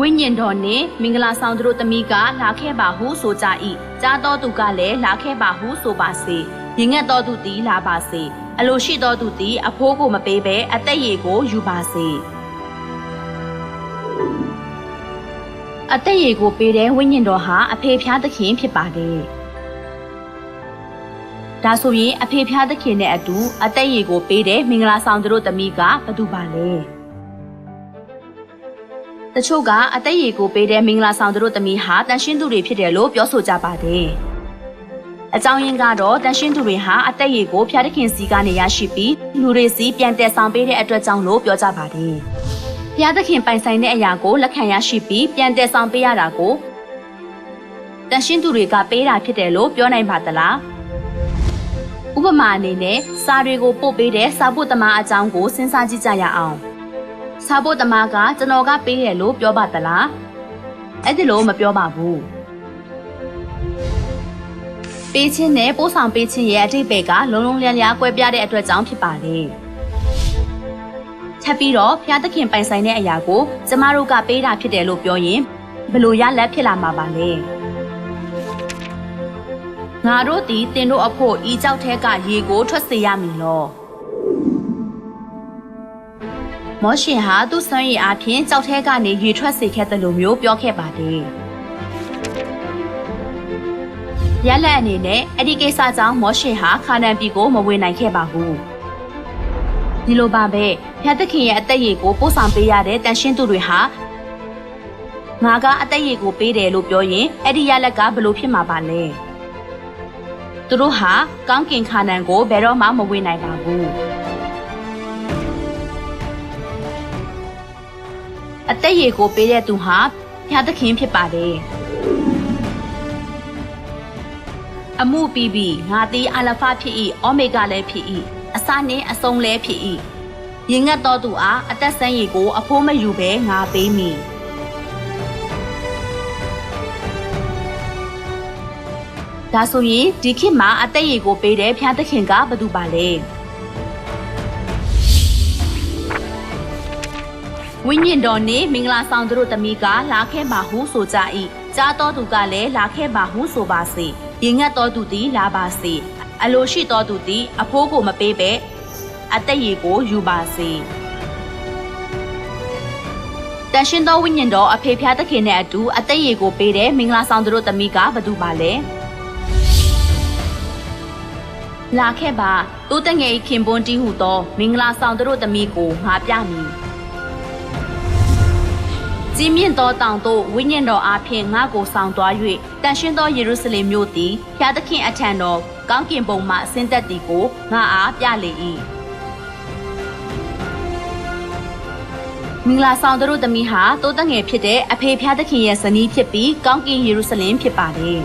ဝိညာဉ်တော်နှင့်မင်္ဂလာဆောင်သူတို့သမီးကလာခဲ့ပါဟုဆိုကြ၏ကြားတော်သူကလည်းလာခဲ့ပါဟုဆိုပါစေရင်ငတ်တော်သူသည်လာပါစေအလိုရှိတော်သူသည်အဖိုးကိုမပေးဘဲအသက်ရည်ကိုယူပါစေအသက်ရည်ကိုပေးတဲ့ဝိညာဉ်တော်ဟာအဖေဖျားသခင်ဖြစ်ပါတယ်ဒါဆိုရင်အဖေဖျားသခင်နဲ့အတူအသက်ရည်ကိုပေးတဲ့မင်္ဂလာဆောင်သူတို့သမီးကဘယ်သူပါလဲ တချို့ကအသက်ရည်ကိုပေးတဲ့မင်္ဂလာဆောင်သူတို့သမီးဟာတန်ရှင်းသူတွေဖြစ်တယ်လို့ပြောဆိုကြပါတယ်အကြောင်းရင်းကတော့တန်ရှင်းသူတွေဟာအသက်ရည်ကိုဖျားသခင်စီကနေရရှိပြီးလူတွေစီပြန်တက်ဆောင်ပေးတဲ့အတွက်ကြောင့်လို့ပြောကြပါတယ်ဖျားသခင်ပိုင်ဆိုင်တဲ့အရာကိုလက်ခံရရှိပြီးပြန်တက်ဆောင်ပေးရတာကိုတန်ရှင်းသူတွေကပေးတာဖြစ်တယ်လို့ပြောနိုင်ပါသလားဥပမာအနေနဲ့စာတွေကိုပို့ပေးတဲ့စာပို့သမားအကြောင်းကိုစဉ်းစားကြည့်ကြရအောင် စာပို့သမားကကျွန်တော်ကပေးတယ်လို့ပြောပါသလားအဲ့ဒီလိုမပြောပါဘူးပေးခြင်းနဲ့ပို့ဆောင်ပေးခြင်းရဲ့အတိတ်ဘက်ကလုံးလုံးလျားလျားကွဲပြားတဲ့အတွက်ကြောင့်ဖြစ်ပါလေထပ်ပြီးတော့ဖျားသခင်ပိုင်ဆိုင်တဲ့အရာကိုကျမတို့ကပေးတာဖြစ်တယ်လို့ပြောရင်ဘလို့ရလက်ဖြစ်လာမှာပါလဲငါတို့သည်တင်တို့အဖို့ဤကြောက်ထဲကရေကိုထွက်စေရမည်လော မောရှင်ဟာသူ့ဆွမ်းရည်အားဖြင့်ကြောက်ထဲကနေရေထွက်စေခဲ့တယ်လို့မျိုးပြောခဲ့ပါတယ်ရလက်အနေနဲ့အဲ့ဒီကိစ္စကြောင့်မောရှင်ဟာခါနန်ပြည်ကိုမဝင်နိုင်ခဲ့ပါဘူးဒီလိုပါပဲဖျားသခင်ရဲ့အသက်ရည်ကိုပို့ဆောင်ပေးရတဲ့တန်ရှင်းသူတွေဟာငါကအသက်ရည်ကိုပေးတယ်လို့ပြောရင်အဲ့ဒီရလက်ကဘလို့ဖြစ်မှာပါလဲသူတို့ဟာကောင်းကင်ခါနန်ကိုဘယ်တော့မှမဝင်နိုင်ပါဘူး အသက်ရည်ကိုပေးတဲ့သူဟာဖျားသခင်ဖြစ်ပါတယ်အမှုပြီးပြီးငါသည်အလဖဖြစ်၏အိုမေဂါလည်းဖြစ်၏အစနှင့်အဆုံးလည်းဖြစ်၏ရင်ငတ်တော်သူအားအသက်ဆန်းရည်ကိုအဖိုးမယူဘဲငါပေးမည်ဒါဆိုရင်ဒီခေတ်မှာအသက်ရည်ကိုပေးတဲ့ဖျားသခင်ကဘယ်သူပါလဲ ဝိညာဉ်တော်နှင့်မင်္ဂလာဆောင်သူတို့သမီးကလာခဲ့ပါဟုဆိုကြ၏ကြားတော်သူကလည်းလာခဲ့ပါဟုဆိုပါစေရင်ငတ်တော်သူသည်လာပါစေအလိုရှိတော်သူသည်အဖိုးကိုမပေးဘဲအသက်ရည်ကိုယူပါစေတန်ရှင်သောဝိညာဉ်တော်အဖေဖျားသခင်နဲ့အတူအသက်ရည်ကိုပေးတဲ့မင်္ဂလာဆောင်သူတို့သမီးကဘယ်သူပါလဲလာခဲ့ပါတိုးတငယ်ခင်ပွန်းတီးဟုသောမင်္ဂလာဆောင်သူတို့သမီးကိုငါပြမည် ကြီးမြင့်သောတောင်သို့ဝိညာဉ်တော်အားဖြင့်ငါ့ကိုဆောင်သွား၍တန်ရှင်းသောယေရုရှလင်မြို့သည်ဖျားသခင်အထံတော်ကောင်းကင်ဘုံမှဆင်းသက်သည်ကိုငါအားပြလေ၏မင်္ဂလာဆောင်တို့သမီးဟာတိုးတက်ငယ်ဖြစ်တဲ့အဖေဖျားသခင်ရဲ့ဇနီးဖြစ်ပြီးကောင်းကင်ယေရုရှလင်ဖြစ်ပါတယ်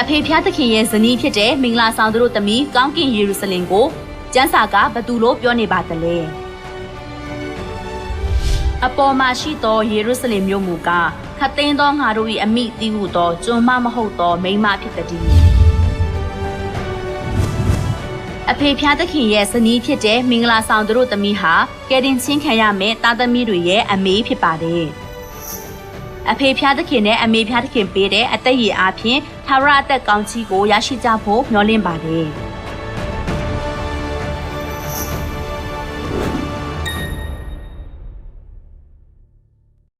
အဖေဖျားသခင်ရဲ့ဇနီးဖြစ်တဲ့မင်္ဂလာဆောင်တို့သမီးကောင်းကင်ယေရုရှလင်ကိုကျမ်းစာကဘသူလို့ပြောနေပါသလဲ အပေါ်မှာရှိသောယေရုရှလင်မြို့မူကားခတ်သိမ်းသောငါတို့၏အမိတီးဟုသောကျွန်မမဟုတ်သောမိန်းမဖြစ်သည်အဖေဖျားသခင်ရဲ့ဇနီးဖြစ်တဲ့မင်္ဂလာဆောင်တို့သမီးဟာကယ်တင်ချင်းခံရမယ့်တာသမီတွေရဲ့အမေဖြစ်ပါတယ်အဖေဖျားသခင်နဲ့အမေဖျားသခင်ပေးတဲ့အသက်ရည်အားဖြင့်သာရအသက်ကောင်းချီးကိုရရှိကြဖို့မျှော်လင့်ပါတယ်။